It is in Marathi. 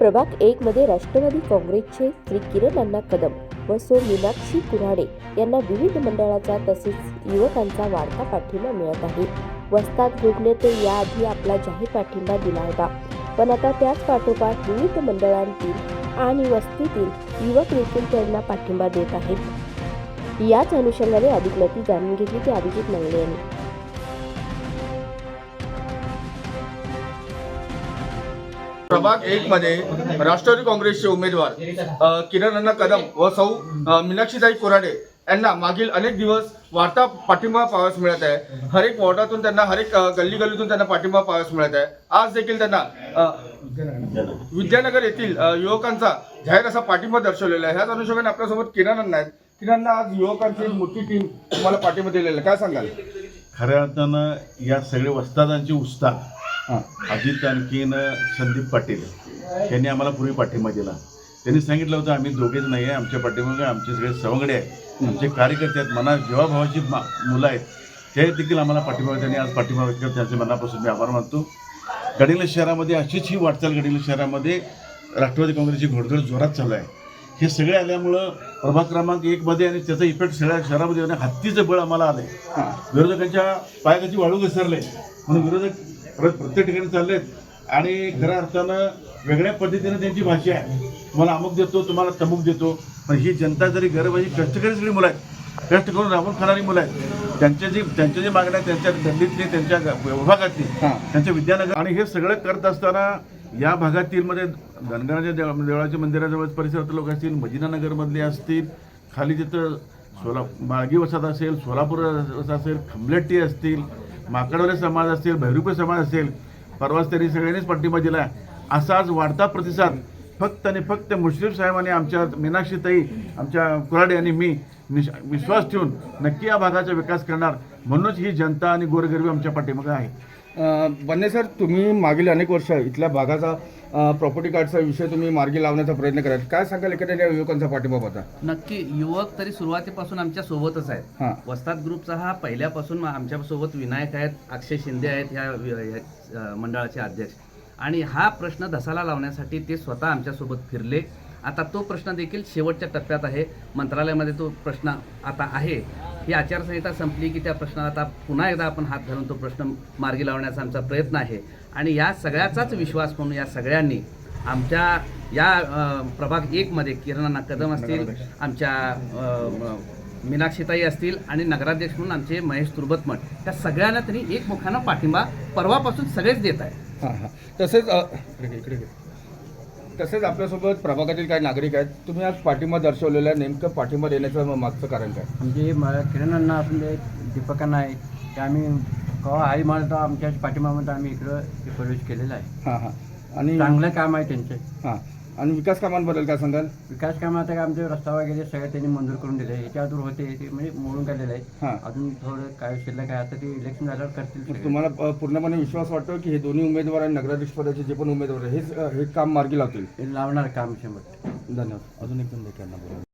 प्रभाग एक मध्ये राष्ट्रवादी काँग्रेसचे श्री किरण अण्णा कदम व सो मीनाक्षी कुऱ्हाडे यांना विविध मंडळाचा तसेच युवकांचा वाढता पाठिंबा मिळत आहे. वस्ताद ग्रुपने ते याआधी आपला जाहीर पाठिंबा दिला होता. पण आता त्याच पाठोपाठ विविध मंडळांतील आणि वस्तीतील युवक देखील त्यांना पाठिंबा देत आहेत. याच अनुषंगाने अधिक माहिती जाणून घेतली ते अभिजित मंगले यांनी. प्रभाग एक मध्ये राष्ट्रवादी काँग्रेसचे उमेदवार किरण अण्णा कदम व सौ मीनाक्षीताई कोराडे यांना मागील अनेक दिवस वार्ता पाठिंबा पाहावयास मिळत आहे. हर एक वॉर्डातून त्यांना हर एक गल्ली गल्लीतून त्यांना पाठिंबा पाहावयास मिळत आहे. आज देखील त्यांना विद्यानगर येथील युवकांचा जाहीर असा पाठिंबा दर्शवलेला आहे. ह्याच अनुषंगाने आपल्यासोबत किरण अण्णा आहेत. किरण आज युवकांची मोठी टीम तुम्हाला पाठिंबा दिलेला आहे. काय सांगाल? खऱ्या अर्थानं या सगळ्या वस्तादांची उस्ताद अजित आणखीन संदीप पाटील. यांनी आम्हाला पूर्वी पाठिंबा दिला. त्यांनी सांगितलं होतं आम्ही दोघेच नाही आहे आमच्या पाठीमागे आमचे सगळे सवंगडे आहेत. आमचे कार्यकर्ते आहेत. मना जीवाभावाची मा मुलं आहेत ते देखील आम्हाला पाठिंबा त्यांनी आज पाठिंबा व्यक्त करत त्यांचे मनापासून मी आभार मानतो. गडिंग्लज शहरामध्ये अशीच ही वाटचाल गडिंग्लज शहरामध्ये राष्ट्रवादी काँग्रेसची घोडदौड जोरात चालू आहे. हे सगळे आल्यामुळं प्रभाग क्रमांक एकमध्ये आणि त्याचा इफेक्ट सगळ्या शहरामध्ये आणि हत्तीचं बळ आम्हाला आलं आहे विरोधकांच्या पायाची वाळू घसरले. म्हणून विरोधक परत प्रत्येक ठिकाणी चाललेत. आणि खऱ्या अर्थानं वेगळ्या पद्धतीनं त्यांची भाषा आहे. तुम्हाला अमुक देतो तुम्हाला तमुक देतो. पण ही जनता जरी गरबाजी कष्टकरी सगळी मुलं आहेत कष्ट करून राबून खाणारी मुलं आहेत त्यांच्या जी त्यांच्या जी मागण्या आहेत, त्यांच्या गल्लीतली त्यांच्या विभागातली त्यांच्या विद्यानगर आणि हे सगळं करत असताना या भागातील मध्ये धनगराच्या देव देवळाच्या मंदिराजवळ परिसरातील लोक असतील मदिनानगरमधले असतील खाली तिथं सोला माळगी वसाहत असेल सोलापूर वसाहत असेल खंबलेट्टी असतील माकडवाले समाज असतील भैरूपे समाज असेल परवाच त्यांनी सगळ्यांनीच पाठिंबा दिला असा आज वाढता प्रतिसाद फक्त आणि फक्त मुश्रीफ साहेबांनी आमच्या मीनाक्षीताई आमच्या कुराडे आणि मी निश- विश्वास ठेवून नक्की या भागाचा विकास करणार. म्हणूनच ही जनता आणि गोरगरिबी आमच्या पाठीमागे आहे. बन्ने सर तुम्ही मागील अनेक वर्ष इथल्या भागाचा प्रॉपर्टी कार्डचा विषय तुम्ही मार्गी लावण्याचा प्रयत्न कराल काय सांगाल एखाद्या युवकांचा पाठिंबा होता नक्की युवक तरी सुरुवातीपासून आमच्या सोबतच आहेत. हां. वस्ताद ग्रुपचा हा पहिल्यापासून आमच्यासोबत विनायक आहेत अक्षय शिंदे आहेत ह्या मंडळाचे अध्यक्ष. आणि हा प्रश्न धसाला लावण्यासाठी ते स्वतः आमच्यासोबत फिरले. आता तो प्रश्न देखील शेवटच्या टप्प्यात आहे. मंत्रालयामध्ये तो प्रश्न आता आहे. ही आचारसंहिता संपली की त्या प्रश्नाला आता पुन्हा एकदा आपण हात घालून तो प्रश्न मार्गी लावण्याचा आमचा प्रयत्न आहे. आणि या सगळ्याचाच विश्वास म्हणून या सगळ्यांनी आमच्या या प्रभाग एकमध्ये किरणांना कदम असतील आमच्या मीनाक्षीताई असतील आणि नगराध्यक्ष म्हणून आमचे महेश तुर्बतमठ त्या सगळ्यांना त्यांनी एकमुखानं पाठिंबा परवापासून सगळेच देत आहे हां हां. तसेच इकडे. तसेच आपल्यासोबत प्रभागातील काही नागरिक आहेत. तुम्ही आज पाठिंबा दर्शवलेला आहे. नेमकं पाठिंबा देण्याचं मागचं कारण काय? म्हणजे म किरणांना असून दे दीपकांना आहे ते आम्ही कवा आई म्हणतो आमच्या पाठिंबामध्ये आम्ही इकडं प्रवेश केलेला आहे. हां हां. आणि चांगलं काम आहे त्यांचे. हां. आणि विकास कामांबद्दल काय सांगाल? विकास कामात काय आमचे रस्ता वगैरे सगळं त्यांनी मंजूर करून दिले अजून होते ते म्हणजे मोडून काढलेलं आहे. हां. अजून थोडं काय शिल्लक काय असतं ते इलेक्शन झाल्यावर करतील मग सगळे. तुम्हाला अ, पूर्णपणे विश्वास वाटतो की हे दोन्ही उमेदवार आणि नगराध्यक्ष पदाचे जे पण उमेदवार आहेत हेच अ, हे काम मार्गी लावतील? लावणार काम शंभर धन्यवाद. अजून एक दोन